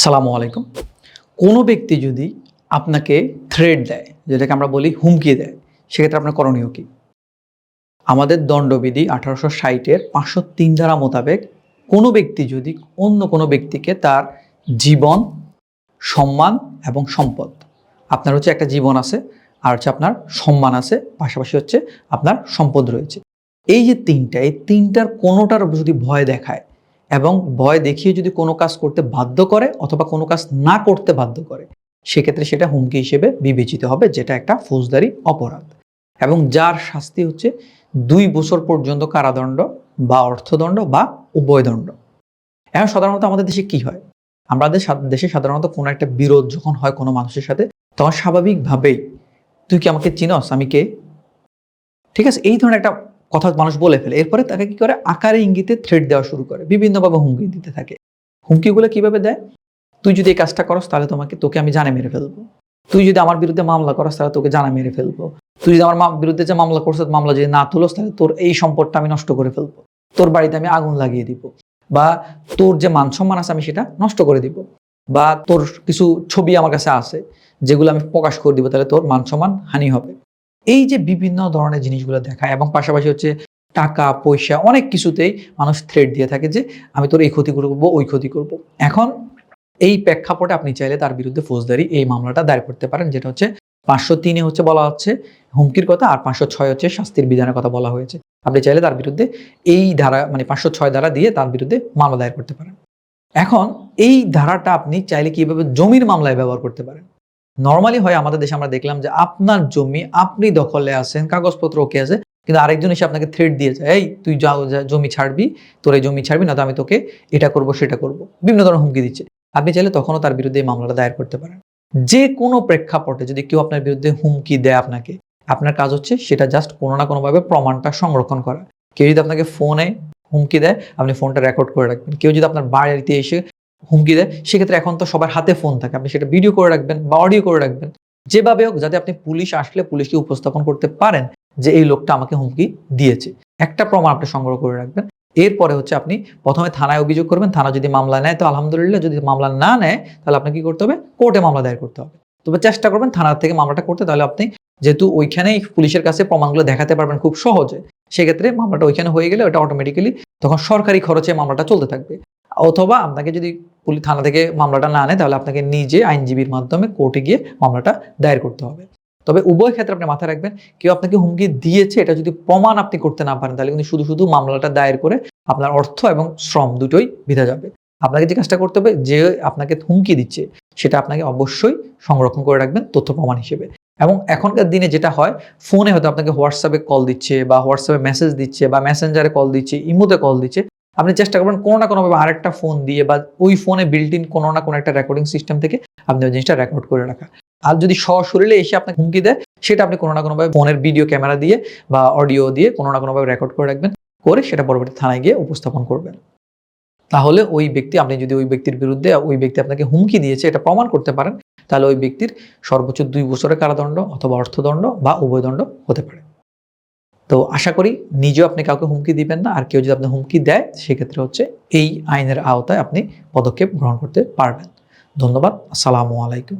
আসসালামু আলাইকুম। কোনো ব্যক্তি যদি আপনাকে থ্রেড দেয়, যেটাকে আমরা বলি হুমকি দেয়, সেক্ষেত্রে আপনার করণীয় কী? আমাদের দণ্ডবিধি আঠারোশো ষাটের পাঁচশো তিন ধারা মোতাবেক কোনো ব্যক্তি যদি অন্য কোনো ব্যক্তিকে তার জীবন, সম্মান এবং সম্পদ, আপনার হচ্ছে একটা জীবন আছে, আর হচ্ছে আপনার সম্মান আছে, পাশাপাশি হচ্ছে আপনার সম্পদ রয়েছে। এই যে তিনটা, এই তিনটার কোনোটার যদি ভয় দেখায় এবং ভয় দেখিয়ে যদি কোনো কাজ করতে বাধ্য করে অথবা কোনো কাজ না করতে বাধ্য করে, সেক্ষেত্রে সেটা হুমকি হিসেবে বিবেচিত হবে, যেটা একটা ফৌজদারি অপরাধ। এবং যার শাস্তি হচ্ছে দুই বছর পর্যন্ত কারাদণ্ড বা অর্থদণ্ড বা উভয়দণ্ড এখন সাধারণত আমাদের দেশে কি হয়? আমাদের দেশে সাধারণত কোনো একটা বিরোধ যখন হয় কোনো মানুষের সাথে, তখন স্বাভাবিকভাবেই, তুই কি আমাকে চিনস? আমি কে? ঠিক আছে? এই ধরনের একটা কথা মানুষ বলে ফেলে। এরপরে তাকে কি করে? আকারে ইঙ্গিতে থ্রেড দেওয়া শুরু করে। বিভিন্নভাবে হুমকি দিতে থাকে। হুমকিগুলো কীভাবে দেয়? তুই যদি এই কাজটা করস, তাহলে তোমাকে, তোকে আমি জানে মেরে ফেলব। তুই যদি আমার বিরুদ্ধে মামলা করস, তাহলে তোকে জানা মেরে ফেলব। তুই যদি আমার বিরুদ্ধে যে মামলা করছিস মামলা যদি না তুলস, তাহলে তোর এই সম্পদটা আমি নষ্ট করে ফেলব। তোর বাড়িতে আমি আগুন লাগিয়ে দিব। বা তোর যে মান সম্মান আছে, আমি সেটা নষ্ট করে দিব। বা তোর কিছু ছবি আমার কাছে আছে, যেগুলো আমি প্রকাশ করে দিব, তাহলে তোর মান সম্মান হানি হবে। এই যে বিভিন্ন ধরনের জিনিসগুলো দেখায় এবং পাশাপাশি হচ্ছে টাকা, পয়সা অনেক কিছুতেই মানুষ থ্রেড দিয়ে থাকে যে আমি তোর এই ক্ষতি করব, ওই ক্ষতি করব। এখন এই প্রেক্ষাপটে আপনি চাইলে তার বিরুদ্ধে ফৌজদারি এই মামলাটা দায়ের করতে পারেন, যেটা হচ্ছে পাঁচশো তিনে হচ্ছে বলা হচ্ছে হুমকির কথা আর পাঁচশো ছয় হচ্ছে শাস্তির বিধানের কথা বলা হয়েছে। আপনি চাইলে তার বিরুদ্ধে এই ধারা মানে পাঁচশো ছয় ধারা দিয়ে তার বিরুদ্ধে মামলা দায়ের করতে পারেন। এখন এই ধারাটা আপনি চাইলে কীভাবে জমির মামলায় ব্যবহার করতে পারেন? নর্মালি হয় আমাদের দেশে আমরা দেখলাম যে আপনার জমি আপনি দখলে আছেন, কাগজপত্র ওকে আছে, কিন্তু আরেকজন এসে আপনাকে থ্রেড দিয়েছে এই, তুই যা জমি ছাড়বি, তোর এই জমি ছাড়বি না তো আমি তোকে এটা করব, সেটা করব। বিভিন্ন ধরনের হুমকি দিচ্ছে। আপনি চাইলে তখনও তার বিরুদ্ধে এই মামলাটা দায়ের করতে পারেন। যে কোনো প্রেক্ষাপটে যদি কেউ আপনার বিরুদ্ধে হুমকি দেয় আপনাকে, আপনার কাজ হচ্ছে সেটা জাস্ট কোনো না কোনোভাবে প্রমাণটা সংরক্ষণ করা। কেউ যদি আপনাকে ফোনে হুমকি দেয়, আপনি ফোনটা রেকর্ড করে রাখবেন। কেউ যদি আপনার বাড়িতে এসে হুমকি দেয়, সেক্ষেত্রে এখন তো সবার হাতে ফোন থাকে। আপনি সেটা ভিডিও করে রাখবেন বা অডিও করে রাখবেন। যেভাবে হোক, যাতে আপনি পুলিশ আসলে পুলিশকে উপস্থাপন করতে পারেন যে এই লোকটা আমাকে হুমকি দিয়েছে। একটা প্রমাণ আপনি সংগ্রহ করে রাখবেন। এরপরে হচ্ছে আপনি প্রথমে থানায় অভিযোগ করবেন। থানা যদি মামলা নেয়, তো আলহামদুলিল্লাহ, যদি মামলা না নেয়, তাহলে আপনাকে কি করতে হবে? কোর্টে মামলা দায়ের করতে হবে। তবে চেষ্টা করবেন থানার থেকে মামলাটা করতে। তাহলে আপনি যেহেতু ওইখানেই পুলিশের কাছে প্রমাণগুলো দেখাতে পারবেন খুব সহজে, সেক্ষেত্রে মামলাটা ওইখানে হয়ে গেলে ওটা অটোমেটিক্যালি তখন সরকারি খরচে মামলাটা চলতে থাকবে। অথবা আপনাকে যদি পুলিশ থানা থেকে মামলাটা না আনে তাহলে আপনাকে নিজে আইনজীবীর মাধ্যমে কোর্টে গিয়ে মামলাটা দায়ের করতে হবে। তবে উভয় ক্ষেত্রে আপনি মাথায় রাখবেন, কেউ আপনাকে হুমকি দিয়েছে, এটা যদি প্রমাণ আপনি করতে না পারেন, তাহলে কিন্তু শুধু শুধু মামলাটা দায়ের করে আপনার অর্থ এবং শ্রম দুটোই বিধা যাবে। আপনাকে যে কাজটা করতে হবে, যে আপনাকে হুমকি দিচ্ছে, সেটা আপনাকে অবশ্যই সংরক্ষণ করে রাখবেন তথ্য প্রমাণ হিসেবে। এবং এখনকার দিনে যেটা হয়, ফোনে হয়তো আপনাকে হোয়াটসঅ্যাপে কল দিচ্ছে বা হোয়াটসঅ্যাপে মেসেজ দিচ্ছে বা মেসেঞ্জারে কল দিচ্ছে ইমোতে কল দিচ্ছে আপনি চেষ্টা করবেন কোনো না কোনোভাবে আরেকটা ফোন দিয়ে বা ওই ফোনে বিল্ট ইন কোনো না কোনো একটা রেকর্ডিং সিস্টেম থেকে আপনি ওই জিনিসটা রেকর্ড করে রাখা। আর যদি সশরীরে এসে আপনাকে হুমকি দেয়, সেটা আপনি কোনো না কোনোভাবে ফোনের ভিডিও ক্যামেরা দিয়ে বা অডিও দিয়ে কোনো না কোনোভাবে রেকর্ড করে রাখবেন, করে সেটা পরবর্তী থানায় গিয়ে উপস্থাপন করবেন। তাহলে ওই ব্যক্তি, আপনি যদি ওই ব্যক্তির বিরুদ্ধে ওই ব্যক্তি আপনাকে হুমকি দিয়েছে, এটা প্রমাণ করতে পারেন, তাহলে ওই ব্যক্তির সর্বোচ্চ দুই বছরের কারাদণ্ড অথবা অর্থদণ্ড বা উভয়দণ্ড হতে পারে। তো আশা করি নিজেও আপনি কাউকে হুমকি দিবেন না, আর কেউ যদি আপনি হুমকি দেয়, সেক্ষেত্রে হচ্ছে এই আইনের আওতায় আপনি পদক্ষেপ গ্রহণ করতে পারবেন। ধন্যবাদ, আসসালামু আলাইকুম।